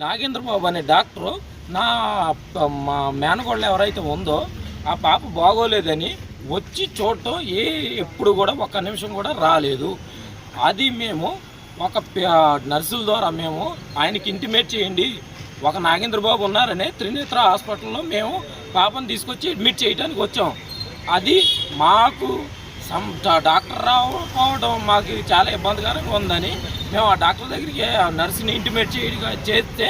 నాగేంద్ర బాబు అనే డాక్టరు నా మా మేనగోళ్ళు ఎవరైతే ఉందో ఆ పాప బాగోలేదని వచ్చి చూడటం ఏ ఎప్పుడు కూడా ఒక్క నిమిషం కూడా రాలేదు. అది మేము ఒక నర్సుల ద్వారా మేము ఆయనకి ఇంటిమేట్ చేయండి ఒక నాగేంద్ర బాబు త్రినేత్ర హాస్పిటల్లో మేము పాపను తీసుకొచ్చి అడ్మిట్ చేయడానికి వచ్చాం. అది మాకు డాక్టర్ రాకపోవడం మాకు చాలా ఇబ్బందికరంగా ఉందని మేము ఆ డాక్టర్ దగ్గరికి ఆ నర్సుని ఇంటిమేట్ చేయడం చేస్తే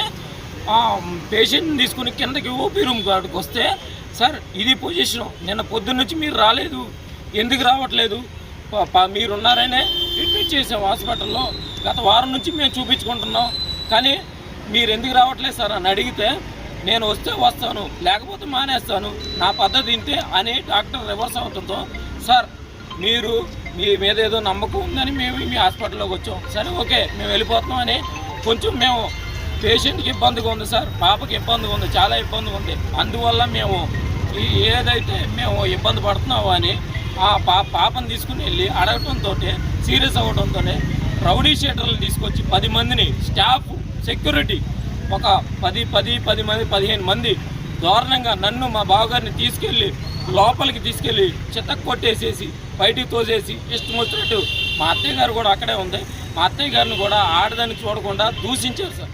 పేషెంట్ని తీసుకుని కిందకి ఓపీ రూమ్ కాడికి వస్తే సార్ ఇది పొజిషన్ నిన్న పొద్దున్న నుంచి మీరు రాలేదు ఎందుకు రావట్లేదు? మీరున్నారనే ట్రీట్మెంట్ చేసాం హాస్పిటల్లో గత వారం నుంచి మేము చూపించుకుంటున్నాం కానీ మీరు ఎందుకు రావట్లేదు సార్ అని అడిగితే నేను వస్తే వస్తాను లేకపోతే మానేస్తాను నా పద్ధతి ఇంతే అని డాక్టర్ రివర్స్ అవుతుందో సార్ మీరు మీ మీద ఏదో నమ్మకం ఉందని మేము మీ హాస్పిటల్లోకి వచ్చాం. సరే ఓకే మేము వెళ్ళిపోతున్నాం అని కొంచెం మేము పేషెంట్కి ఇబ్బందిగా ఉంది సార్ పాపకి ఇబ్బందిగా ఉంది చాలా ఇబ్బందిగా ఉంది. అందువల్ల మేము ఏదైతే మేము ఇబ్బంది పడుతున్నామో అని ఆ పా పాపను తీసుకుని వెళ్ళి అడగటంతో సీరియస్ అవ్వడంతో రౌడీ షీటర్లు తీసుకొచ్చి పది మందిని స్టాఫ్ సెక్యూరిటీ ఒక పది పది పది మంది పదిహేను మంది దారుణంగా నన్ను మా బావగారిని తీసుకెళ్ళి లోపలికి తీసుకెళ్ళి చితక్ కొట్టేసేసి బయటికి తోసేసి ఇష్టం వచ్చినట్టు మా అత్తయ్య గారు కూడా అక్కడే ఉంది. మా అత్తయ్య గారిని కూడా ఆడదానికి చూడకుండా దూషించారు సార్.